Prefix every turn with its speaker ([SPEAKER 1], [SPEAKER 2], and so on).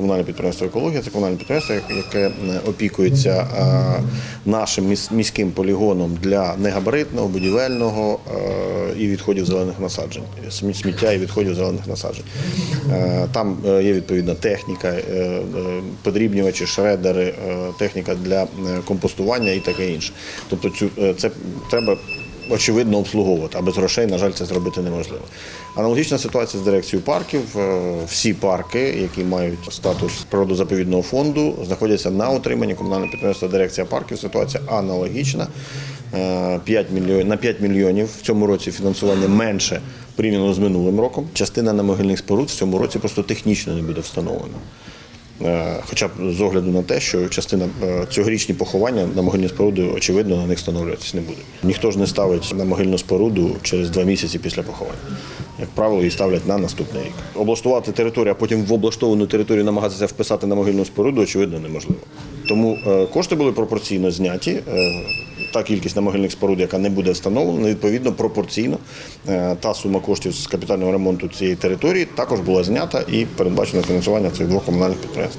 [SPEAKER 1] комунальне підприємство екологія. Це комунальне підприємство, яке е, опікується е, нашим міс- міським полігоном для негабаритного, будівельного е, і відходів зелених насаджень, смі- сміття і відходів зелених насаджень. Там є відповідна техніка, подрібнювачі, шредери, техніка для компостування і таке інше. Тобто цю це треба очевидно обслуговувати, а без грошей, на жаль, це зробити неможливо. Аналогічна ситуація з дирекцією парків. Е, Всі парки, які мають статус природозаповідного фонду, знаходяться на утриманні комунального підприємства Дирекція парків. Ситуація аналогічна. Е, 5 мільйонів, на 5 мільйонів в цьому році фінансування менше порівняно з минулим роком. Частина намогильних споруд в цьому році просто технічно не буде встановлена. Е, Хоча б з огляду на те, що частина е, цьогорічні поховання на могильні споруди, очевидно, на них встановлюватися не буде. Ніхто ж не ставить на могильну споруду через два місяці після поховання. Як правило, її ставлять на наступний рік. Облаштувати територію, а потім в облаштовану територію намагатися вписати на могильну споруду, очевидно, неможливо. Тому е, кошти були пропорційно зняті. Е, Та кількість намогильних споруд, яка не буде встановлена, відповідно пропорційно е, та сума коштів з капітального ремонту цієї території також була знята і передбачено фінансування цих двох комунальних підприємств.